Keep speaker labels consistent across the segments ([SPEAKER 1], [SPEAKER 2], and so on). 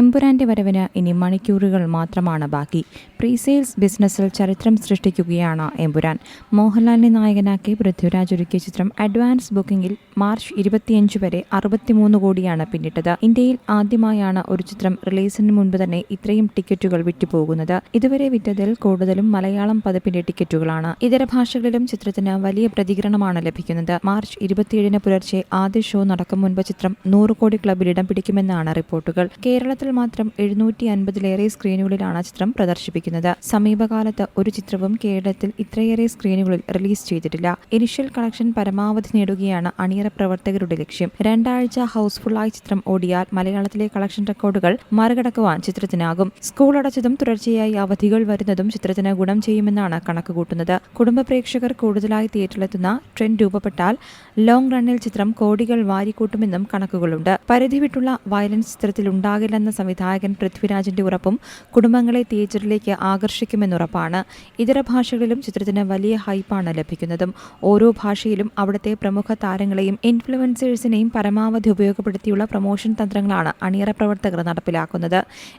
[SPEAKER 1] എമ്പുരാന്റെ വരവിന് ഇനി മണിക്കൂറുകൾ മാത്രമാണ് ബാക്കി. പ്രീസെയിൽസ് ബിസിനസ്സിൽ ചരിത്രം സൃഷ്ടിക്കുകയാണ് എംപുരാൻ മോഹൻലാലിനെ നായകനാക്കി പൃഥ്വിരാജ് ഒരുക്കിയ ചിത്രം അഡ്വാൻസ് ബുക്കിംഗിൽ മാർച്ച് ഇരുപത്തിയഞ്ച് വരെ അറുപത്തിമൂന്ന് കോടിയാണ് പിന്നിട്ടത്. ഇന്ത്യയിൽ ആദ്യമായാണ് ഒരു ചിത്രം റിലീസിന് മുൻപ് തന്നെ ഇത്രയും ടിക്കറ്റുകൾ വിറ്റുപോകുന്നത്. ഇതുവരെ വിറ്റതിൽ കൂടുതലും മലയാളം പതിപ്പിന്റെ ടിക്കറ്റുകളാണ്. ഇതര ഭാഷകളിലും ചിത്രത്തിന് വലിയ പ്രതികരണമാണ് ലഭിക്കുന്നത്. മാർച്ച് ഇരുപത്തിയേഴിന് പുലർച്ചെ ആദ്യ ഷോ നടക്കും മുൻപ് ചിത്രം നൂറ് കോടി ക്ലബിൽ ഇടം പിടിക്കുമെന്നാണ് റിപ്പോർട്ടുകൾ. കേരളത്തിൽ മാത്രം എഴുന്നൂറ്റി അൻപതിലേറെ സ്ക്രീനുകളിലാണ് ചിത്രം പ്രദർശിപ്പിക്കുന്നത്. സമീപകാലത്ത് ഒരു ചിത്രവും കേരളത്തിൽ ഇത്രയേറെ സ്ക്രീനുകളിൽ റിലീസ് ചെയ്തിട്ടില്ല. ഇനിഷ്യൽ കളക്ഷൻ പരമാവധി നേടുകയാണ് അണിയറ പ്രവർത്തകരുടെ ലക്ഷ്യം. രണ്ടാഴ്ച ഹൗസ്ഫുള്ളായി ചിത്രം ഓടിയാൽ മലയാളത്തിലെ കളക്ഷൻ റെക്കോർഡുകൾ മറികടക്കുവാൻ ചിത്രത്തിനാകും. സ്കൂൾ അടച്ചതും തുടർച്ചയായി അവധികൾ വരുന്നതും ചിത്രത്തിന് ഗുണം ചെയ്യുമെന്നാണ് കണക്കുകൂട്ടുന്നത്. കുടുംബ പ്രേക്ഷകർ കൂടുതലായി തിയേറ്ററിലെത്തുന്ന ട്രെൻഡ് രൂപപ്പെട്ടാൽ ലോങ് റണ്ണിൽ ചിത്രം കോടികൾ വാരിക്കൂട്ടുമെന്നും കണക്കുകളുണ്ട്. പരിധി വിട്ടുള്ള വയലൻസ് ചിത്രത്തിൽ ഉണ്ടാകില്ലെന്ന സംവിധായകൻ പൃഥ്വിരാജിന്റെ ഉറപ്പും കുടുംബങ്ങളെ തിയേറ്ററിലേക്ക് ആകർഷിക്കുമെന്നുറപ്പാണ്. ഇതര ഭാഷകളിലും ചിത്രത്തിന് വലിയ ഹൈപ്പാണ് ലഭിക്കുന്നതും. ഓരോ ഭാഷയിലും അവിടുത്തെ പ്രമുഖ താരങ്ങളെയും ഇൻഫ്ലുവൻസേഴ്സിനെയും പരമാവധി ഉപയോഗപ്പെടുത്തിയുള്ള പ്രൊമോഷൻ തന്ത്രങ്ങളാണ് അണിയറ പ്രവർത്തകർ നടപ്പിലാക്കുന്നത്.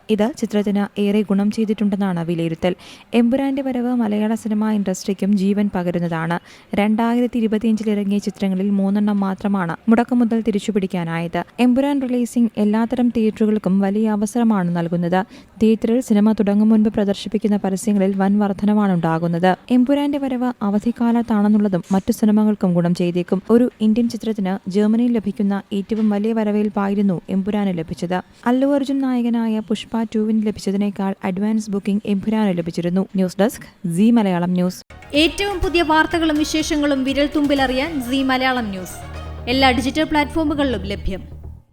[SPEAKER 1] ഇത് ചിത്രത്തിന് ഏറെ ഗുണം ചെയ്തിട്ടുണ്ടെന്നാണ് വിലയിരുത്തൽ. എമ്പുരാന്റെ വരവ് മലയാള സിനിമാ ഇൻഡസ്ട്രിക്കും ജീവൻ പകരുന്നതാണ്. രണ്ടായിരത്തി ഇരുപത്തിയഞ്ചിൽ ഇറങ്ങിയ ചിത്രങ്ങളിൽ മൂന്നെണ്ണം മാത്രമാണ് മുടക്കുമുതൽ തിരിച്ചുപിടിക്കാനായത്. എമ്പുരാൻ റിലീസിംഗ് എല്ലാത്തരം തിയേറ്ററുകൾക്കും വലിയ അവസരമാണ് നൽകുന്നത്. തിയേറ്ററിൽ സിനിമ തുടങ്ങും മുൻപ് പ്രദർശിപ്പിക്കുന്ന പരസ്യങ്ങളിൽ വൻ വർധനമാണ് ഉണ്ടാകുന്നത്. എംപുരാന്റെ വരവ് അവധിക്കാലത്താണെന്നുള്ളതും മറ്റു സിനിമകൾക്കും ഗുണം ചെയ്തേക്കും. ഒരു ഇന്ത്യൻ ചിത്രത്തിന് ജർമ്മനിയിൽ ലഭിക്കുന്ന ഏറ്റവും വലിയ വരവേൽപ്പായിരുന്നു എംപുരാന് ലഭിച്ചത്. അല്ലു അർജുൻ നായകനായ പുഷ്പ ടുവിന് ലഭിച്ചതിനേക്കാൾ അഡ്വാൻസ് ബുക്കിംഗ് എംപുരാന് ലഭിച്ചിരുന്നു. News desk Zee Malayalam news.
[SPEAKER 2] ഏറ്റവും പുതിയ വാർത്തകളും വിശേഷങ്ങളും വിരൽ തുമ്പിലറിയാൻ സി മലയാളം ന്യൂസ്. എല്ലാ ഡിജിറ്റൽ പ്ലാറ്റ്ഫോമുകളിലും ലഭ്യം.